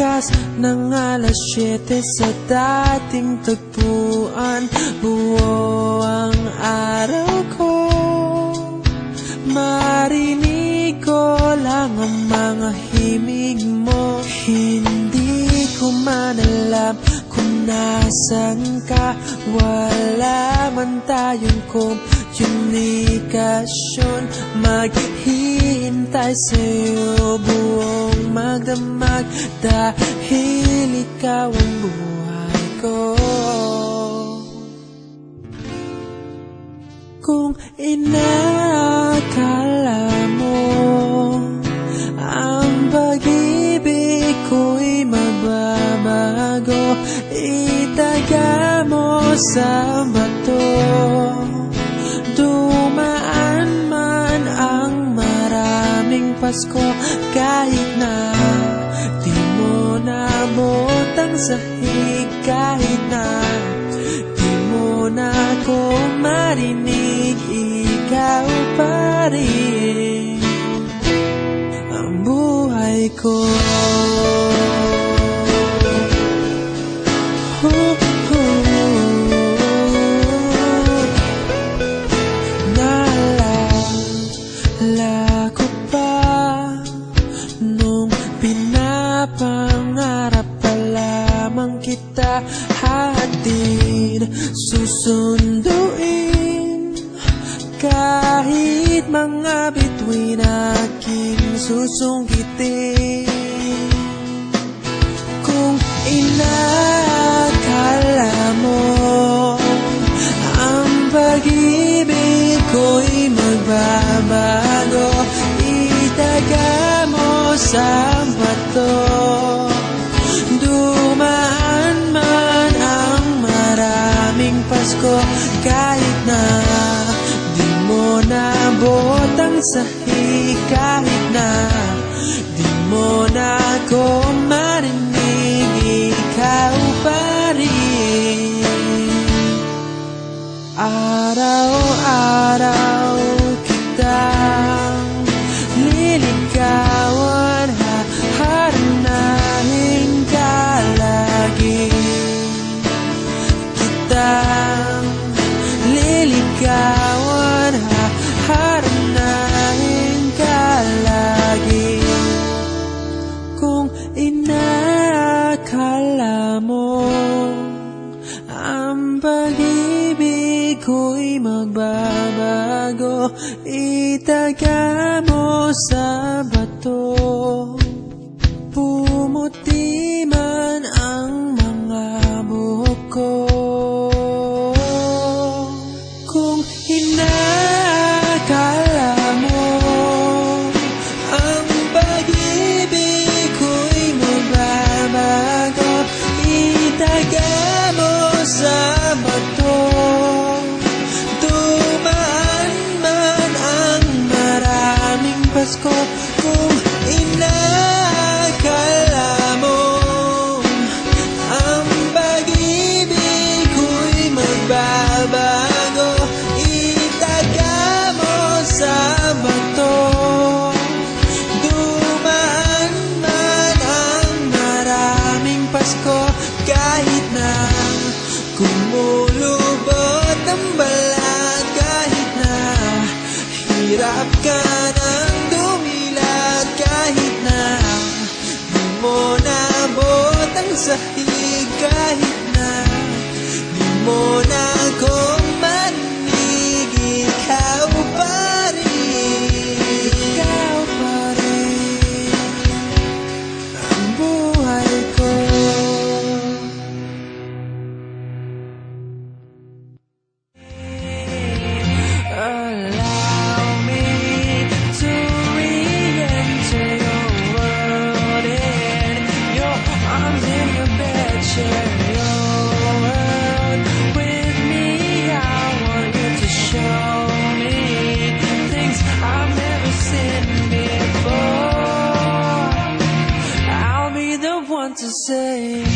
Bukas ng alas 7 sa dating tagpuan. Buo ang araw ko. Marinig ko lang ang mga himig mo. Hindi ko man alam kung nasan ka. Wala man tayong komunikasyon Maghihintay sa'yo buong magdamag Dahil ikaw ang buhay ko. Kung inakala mo Ang pag-ibig ko'y magbabago Itaga mo sa bato Pasko Kahit na di mo nabot ang sahig Kahit na Di mo na ako marinig Ikaw pa rin Ang buhay ko. Naalala pinapangarap pa lamang kita Hatid susunduin. Kahit mga bituin aking susungkitin Kung inakala mo Ang pag-ibig ko'y magbabago sa Dumaan man ang maraming Pasko Kahit na di mo nabot ang sahig Kahit na di mo na ako marinig Ikaw pa rin. Araw-araw Itaga mo sa bato Pasko Kung inakala mo Ang pag-ibig ko'y magbabago Itaga mo sa bato. Dumaan man ang maraming Pasko Kahit na kumulubot ang balat Kahit na hirap ka ang sahig Kahit na di mo na ako say